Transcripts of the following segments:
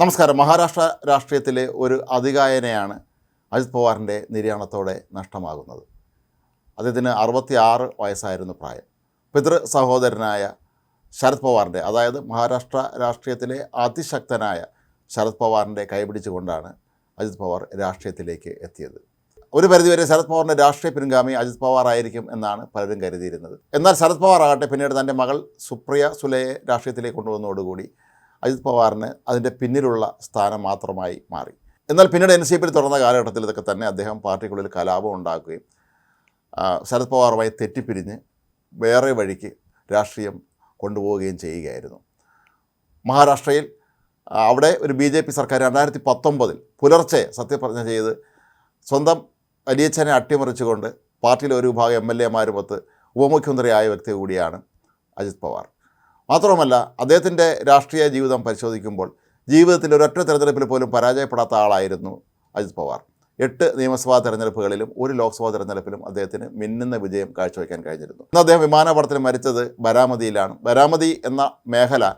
നമസ്കാരം. മഹാരാഷ്ട്ര രാഷ്ട്രീയത്തിലെ ഒരു അതികായനെയാണ് അജിത് പവാറിന്റെ നിര്യാണത്തോടെ നഷ്ടമാകുന്നത്. അദ്ദേഹത്തിന് അറുപത്തി ആറ് വയസ്സായിരുന്നു പ്രായം. പിതൃ സഹോദരനായ ശരത് പവാറിന്റെ അതായത് മഹാരാഷ്ട്ര രാഷ്ട്രീയത്തിലെ അതിശക്തനായ ശരത് പവാറിന്റെ കൈപിടിച്ചുകൊണ്ടാണ് അജിത് പവാർ രാഷ്ട്രീയത്തിലേക്ക് എത്തിയത്. ഒരു പരിധിവരെ ശരത് പവാറിന്റെ രാഷ്ട്രീയ പിൻഗാമി അജിത് പവാർ ആയിരിക്കും എന്നാണ് പലരും കരുതിയിരുന്നത്. എന്നാൽ ശരത് പവാർ ആകട്ടെ പിന്നീട് തന്റെ മകൾ സുപ്രിയ സുലയെ രാഷ്ട്രീയത്തിലേക്ക് കൊണ്ടുവന്നതോടുകൂടി അജിത് പവാറിന് അതിന്റെ പിന്നിലുള്ള സ്ഥാനം മാത്രമായി മാറി. എന്നാൽ പിന്നീട് എൻ സി പിയിൽ തുടർന്ന കാലഘട്ടത്തിൽ ഇതൊക്കെ തന്നെ അദ്ദേഹം പാർട്ടിക്കുള്ളിൽ കലാപം ഉണ്ടാക്കുകയും ശരത് പവാറുമായി തെറ്റിപ്പിരിഞ്ഞ് വേറെ വഴിക്ക് രാഷ്ട്രീയം കൊണ്ടുപോവുകയും ചെയ്യുകയായിരുന്നു. മഹാരാഷ്ട്രയിൽ അവിടെ ഒരു ബി ജെ പി സർക്കാർ രണ്ടായിരത്തി പത്തൊമ്പതിൽ പുലർച്ചെ സത്യപ്രതിജ്ഞ ചെയ്ത് സ്വന്തം വലിയച്ഛനെ അട്ടിമറിച്ചുകൊണ്ട് പാർട്ടിയിലെ ഒരു വിഭാഗം എം എൽ എമാരുമൊത്ത് ഉപമുഖ്യമന്ത്രിയായ വ്യക്തി കൂടിയാണ് അജിത് പവാർ. മാത്രവുമല്ല അദ്ദേഹത്തിന്റെ രാഷ്ട്രീയ ജീവിതം പരിശോധിക്കുമ്പോൾ ജീവിതത്തിൽ ഒരൊറ്റ തെരഞ്ഞെടുപ്പിൽ പോലും പരാജയപ്പെടാത്ത ആളായിരുന്നു അജിത് പവാർ. എട്ട് നിയമസഭാ തെരഞ്ഞെടുപ്പുകളിലും ഒരു ലോക്സഭാ തെരഞ്ഞെടുപ്പിലും അദ്ദേഹത്തിന് മിന്നുന്ന വിജയം കാഴ്ചവെക്കാൻ കഴിഞ്ഞിരുന്നു. ഇന്ന് അദ്ദേഹം വിമാനാപകടത്തിൽ മരിച്ചത് ബരാമതിയിലാണ്. ബരാമതി എന്ന മേഖല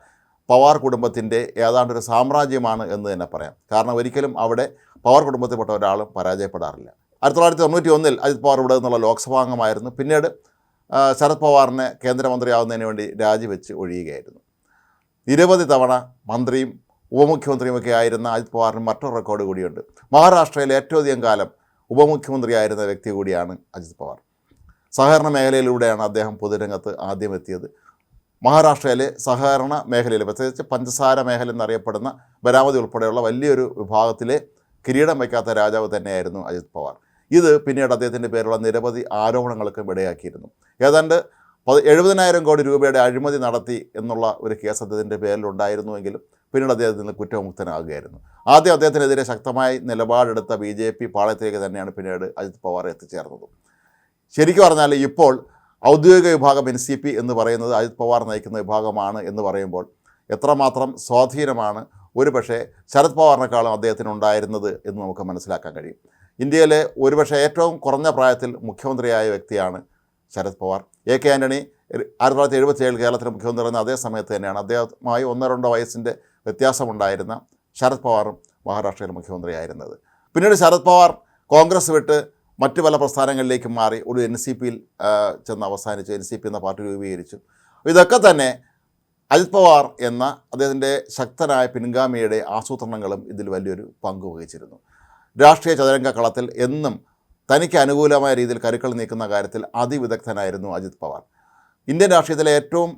പവാർ കുടുംബത്തിന്റെ ഏതാണ്ടൊരു സാമ്രാജ്യമാണ് എന്ന് തന്നെ പറയാം. കാരണം ഒരിക്കലും അവിടെ പവാർ കുടുംബത്തിൽപ്പെട്ട ഒരാളും പരാജയപ്പെടാറില്ല. ആയിരത്തി തൊള്ളായിരത്തി തൊണ്ണൂറ്റി ഒന്നിൽ അജിത് പവാർ ഇവിടെ നിന്നുള്ള ലോക്സഭാംഗമായിരുന്നു. പിന്നീട് ശരത് പവാറിനെ കേന്ദ്രമന്ത്രിയാവുന്നതിന് വേണ്ടി രാജിവെച്ച് ഒഴിയുകയായിരുന്നു. നിരവധി തവണ മന്ത്രിയും ഉപമുഖ്യമന്ത്രിയുമൊക്കെ ആയിരുന്ന അജിത് പവാറിന് മറ്റൊരു റെക്കോർഡ് കൂടിയുണ്ട്. മഹാരാഷ്ട്രയിൽ ഏറ്റവും അധികം കാലം ഉപമുഖ്യമന്ത്രിയായിരുന്ന വ്യക്തി കൂടിയാണ് അജിത് പവാർ. സഹകരണ മേഖലയിലൂടെയാണ് അദ്ദേഹം പൊതുരംഗത്ത് ആദ്യം എത്തിയത്. മഹാരാഷ്ട്രയിലെ സഹകരണ മേഖലയിൽ പ്രത്യേകിച്ച് പഞ്ചസാര മേഖല എന്നറിയപ്പെടുന്ന ബരാമതി ഉൾപ്പെടെയുള്ള വലിയൊരു വിഭാഗത്തിലെ കിരീടം വയ്ക്കാത്ത രാജാവ് തന്നെയായിരുന്നു അജിത് പവാർ. ഇത് പിന്നീട് അദ്ദേഹത്തിന്റെ പേരുള്ള നിരവധി ആരോപണങ്ങൾക്കും ഇടയാക്കിയിരുന്നു. ഏതാണ്ട് പത് എഴുപതിനായിരം കോടി രൂപയുടെ അഴിമതി നടത്തി എന്നുള്ള ഒരു കേസ് അദ്ദേഹത്തിന്റെ പേരിലുണ്ടായിരുന്നുവെങ്കിലും പിന്നീട് അദ്ദേഹത്തിൽ നിന്ന് കുറ്റമുക്തനാകുകയായിരുന്നു ആദ്യം അദ്ദേഹത്തിനെതിരെ ശക്തമായി നിലപാടെടുത്ത ബി ജെ പി പാളയത്തിലേക്ക് തന്നെയാണ് പിന്നീട് അജിത് പവാർ എത്തിച്ചേർന്നത്. ശരിക്കും പറഞ്ഞാൽ ഇപ്പോൾ ഔദ്യോഗിക വിഭാഗം എൻ സി പി എന്ന് പറയുന്നത് അജിത് പവാർ നയിക്കുന്ന വിഭാഗമാണ് എന്ന് പറയുമ്പോൾ എത്രമാത്രം സ്വാധീനമാണ് ഒരു പക്ഷേ ശരത് പവാറിനേക്കാളും അദ്ദേഹത്തിനുണ്ടായിരുന്നത് എന്ന് നമുക്ക് മനസ്സിലാക്കാൻ കഴിയും. ഇന്ത്യയിലെ ഒരുപക്ഷെ ഏറ്റവും കുറഞ്ഞ പ്രായത്തിൽ മുഖ്യമന്ത്രിയായ വ്യക്തിയാണ് ശരത് പവാർ. എ കെ ആന്റണി ആയിരത്തി തൊള്ളായിരത്തി എഴുപത്തി ഏഴ് കേരളത്തിലെ മുഖ്യമന്ത്രി അതേ സമയത്ത് തന്നെയാണ്. അദ്ദേഹവുമായി ഒന്നോ രണ്ടോ വയസ്സിന്റെ വ്യത്യാസമുണ്ടായിരുന്ന ശരത് പവാറും മഹാരാഷ്ട്രയിലെ മുഖ്യമന്ത്രിയായിരുന്നത്. പിന്നീട് ശരത് പവാർ കോൺഗ്രസ് വിട്ട് മറ്റു പല പ്രസ്ഥാനങ്ങളിലേക്കും മാറി. ഒരു എൻ സി പിയിൽ ചെന്ന് അവസാനിച്ചു. എൻ സി പി എന്ന പാർട്ടി രൂപീകരിച്ചു. ഇതൊക്കെ തന്നെ അജിത് പവാർ എന്ന അദ്ദേഹത്തിന്റെ ശക്തനായ പിൻഗാമിയുടെ ആസൂത്രണങ്ങളും ഇതിൽ വലിയൊരു പങ്ക് വഹിച്ചിരുന്നു. രാഷ്ട്രീയ ചതുരംഗ കളത്തിൽ എന്നും തനിക്ക് അനുകൂലമായ രീതിയിൽ കരുക്കൾ നീക്കുന്ന കാര്യത്തിൽ അതിവിദഗ്ധനായിരുന്നു അജിത് പവാർ. ഇന്ത്യൻ രാഷ്ട്രീയത്തിലെ ഏറ്റവും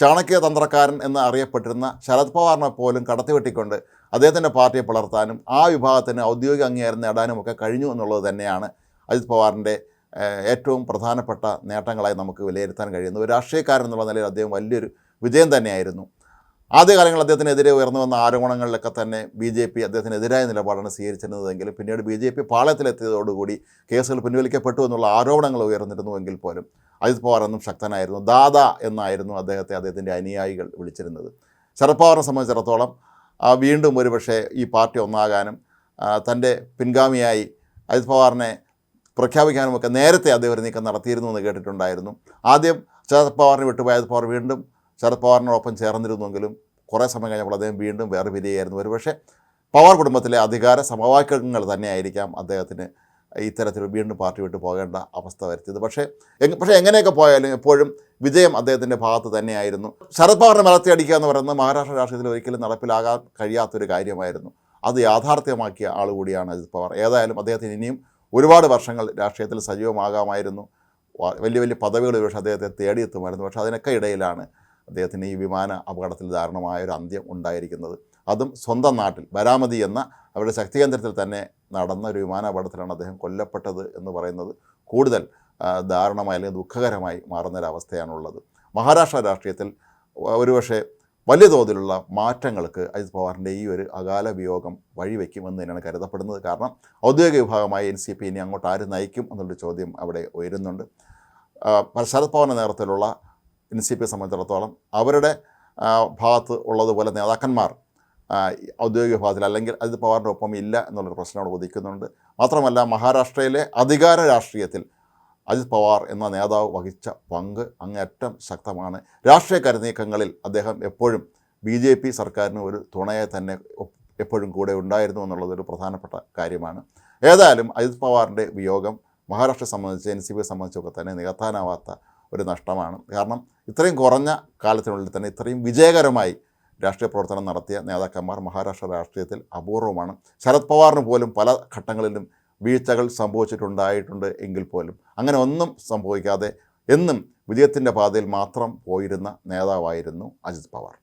ചാണക്യ തന്ത്രക്കാരൻ എന്ന് അറിയപ്പെട്ടിരുന്ന ശരത് പവാറിനെ പോലും കടത്തിവെട്ടിക്കൊണ്ട് അദ്ദേഹത്തിന്റെ പാർട്ടിയെ പുലർത്താനും ആ വിഭാഗത്തിന് ഔദ്യോഗിക അംഗീകാരം നേടാനും ഒക്കെ കഴിഞ്ഞു എന്നുള്ളത് തന്നെയാണ് അജിത് പവാറിന്റെ ഏറ്റവും പ്രധാനപ്പെട്ട നേട്ടങ്ങളായി നമുക്ക് വിലയിരുത്താൻ കഴിയുന്നത്. ഒരു രാഷ്ട്രീയക്കാരൻ എന്നുള്ള നിലയിൽ അദ്ദേഹം വലിയൊരു വിജയം തന്നെയായിരുന്നു. ആദ്യകാലങ്ങളിൽ അദ്ദേഹത്തിനെതിരെ ഉയർന്നു വന്ന ആരോപണങ്ങളിലൊക്കെ തന്നെ ബി ജെ പി അദ്ദേഹത്തിനെതിരായ നിലപാടാണ് സ്വീകരിച്ചിരുന്നതെങ്കിലും പിന്നീട് ബി ജെ പി പാളയത്തിലെത്തിയതോടുകൂടി കേസുകൾ പിൻവലിക്കപ്പെട്ടു എന്നുള്ള ആരോപണങ്ങൾ ഉയർന്നിരുന്നുവെങ്കിൽ പോലും അജിത് പവാർ എന്നും ശക്തനായിരുന്നു. ദാദ എന്നായിരുന്നു അദ്ദേഹത്തെ അദ്ദേഹത്തിന്റെ അനുയായികൾ വിളിച്ചിരുന്നത്. ശരത് പവാറിനെ സംബന്ധിച്ചിടത്തോളം വീണ്ടും ഒരുപക്ഷെ ഈ പാർട്ടി ഒന്നാകാനും തന്റെ പിൻഗാമിയായി അജിത് പവാറിനെ പ്രഖ്യാപിക്കാനുമൊക്കെ നേരത്തെ അദ്ദേഹം നീക്കം നടത്തിയിരുന്നു എന്ന് കേട്ടിട്ടുണ്ടായിരുന്നു. ആദ്യം ശരത് പവാറിനെ വിട്ടുപോയ അജിത് പവാർ വീണ്ടും ശരത് പവാറിനോടൊപ്പം ചേർന്നിരുന്നുവെങ്കിലും കുറേ സമയം കഴിഞ്ഞപ്പോൾ അദ്ദേഹം വീണ്ടും വേറെ വിലയായിരുന്നു. ഒരുപക്ഷെ പവാർ കുടുംബത്തിലെ അധികാര സമവാക്യങ്ങൾ തന്നെയായിരിക്കാം അദ്ദേഹത്തിന് ഇത്തരത്തിൽ വീണ്ടും പാർട്ടി വിട്ട് പോകേണ്ട അവസ്ഥ വരുത്തിയത്. പക്ഷേ പക്ഷേ എങ്ങനെയൊക്കെ പോയാലും എപ്പോഴും വിജയം അദ്ദേഹത്തിന്റെ ഭാഗത്ത് തന്നെയായിരുന്നു. ശരത് പവാറിനെ മലർത്തി അടിക്കുക എന്ന് പറയുന്നത് മഹാരാഷ്ട്ര രാഷ്ട്രീയത്തിൽ ഒരിക്കലും നടപ്പിലാകാൻ കഴിയാത്തൊരു കാര്യമായിരുന്നു. അത് യാഥാർത്ഥ്യമാക്കിയ ആൾ കൂടിയാണ് അജിത് പവാർ. ഏതായാലും അദ്ദേഹത്തിന് ഇനിയും ഒരുപാട് വർഷങ്ങൾ രാഷ്ട്രീയത്തിൽ സജീവമാകാമായിരുന്നു. വലിയ വലിയ പദവികൾ പക്ഷേ അദ്ദേഹത്തെ തേടിയെത്തുമായിരുന്നു. പക്ഷേ അതിനൊക്കെ ഇടയിലാണ് അദ്ദേഹത്തിന് ഈ വിമാന അപകടത്തിൽ ദാരുണമായ ഒരു അന്ത്യം ഉണ്ടായിരിക്കുന്നത്. അതും സ്വന്തം നാട്ടിൽ ബരാമതി എന്ന അവരുടെ ശക്തി കേന്ദ്രത്തിൽ തന്നെ നടന്ന ഒരു വിമാന അപകടത്തിലാണ് അദ്ദേഹം കൊല്ലപ്പെട്ടത് എന്ന് പറയുന്നത്. കൂടുതൽ ദാരുണമായി അല്ലെങ്കിൽ ദുഃഖകരമായി മാറുന്നൊരവസ്ഥയാണുള്ളത്. മഹാരാഷ്ട്ര രാഷ്ട്രീയത്തിൽ ഒരുപക്ഷെ വലിയ തോതിലുള്ള മാറ്റങ്ങൾക്ക് അജിത് പവാറിന്റെ ഈ ഒരു അകാല വിയോഗം വഴിവെക്കുമെന്ന് തന്നെയാണ് കരുതപ്പെടുന്നത്. കാരണം ഔദ്യോഗിക വിഭാഗമായി എൻ സി പി ഇനി അങ്ങോട്ട് ആര് നയിക്കും എന്നുള്ളൊരു ചോദ്യം അവിടെ ഉയരുന്നുണ്ട്. ശരത് പവാറിന്റെ നേതൃത്വത്തിലുള്ള എൻ സി പിയെ സംബന്ധിച്ചിടത്തോളം അവരുടെ ഭാഗത്ത് ഉള്ളതുപോലെ നേതാക്കന്മാർ ഔദ്യോഗിക വിഭാഗത്തിൽ അല്ലെങ്കിൽ അജിത് പവാറിന്റെ ഒപ്പം ഇല്ല എന്നുള്ളൊരു പ്രശ്നം അവിടെ ഉദിക്കുന്നുണ്ട്. മാത്രമല്ല മഹാരാഷ്ട്രയിലെ അധികാര രാഷ്ട്രീയത്തിൽ അജിത് പവാർ എന്ന നേതാവ് വഹിച്ച പങ്ക് അങ്ങേറ്റം ശക്തമാണ്. രാഷ്ട്രീയ കരുനീക്കങ്ങളിൽ അദ്ദേഹം എപ്പോഴും ബി ജെ പി സർക്കാരിന് ഒരു തുണയെ തന്നെ എപ്പോഴും കൂടെ ഉണ്ടായിരുന്നു എന്നുള്ളതൊരു പ്രധാനപ്പെട്ട കാര്യമാണ്. ഏതായാലും അജിത് പവാറിന്റെ വിയോഗം മഹാരാഷ്ട്രയെ സംബന്ധിച്ച് എൻ സി പിയെ സംബന്ധിച്ചൊക്കെ തന്നെ നികത്താനാവാത്ത ഒരു നഷ്ടമാണ്. കാരണം ഇത്രയും കുറഞ്ഞ കാലത്തിനുള്ളിൽ തന്നെ ഇത്രയും വിജയകരമായി രാഷ്ട്രീയ പ്രവർത്തനം നടത്തിയ നേതാക്കന്മാർ മഹാരാഷ്ട്ര രാഷ്ട്രീയത്തിൽ അപൂർവമാണ്. ശരത് പവാറിന് പോലും പല ഘട്ടങ്ങളിലും വീഴ്ചകൾ സംഭവിച്ചിട്ടുണ്ടായിട്ടുണ്ട് എങ്കിൽ പോലും. അങ്ങനെ ഒന്നും സംഭവിക്കാതെ എന്നും വിജയത്തിന്റെ പാതയിൽ മാത്രം പോയിരുന്ന നേതാവായിരുന്നു അജിത് പവാർ.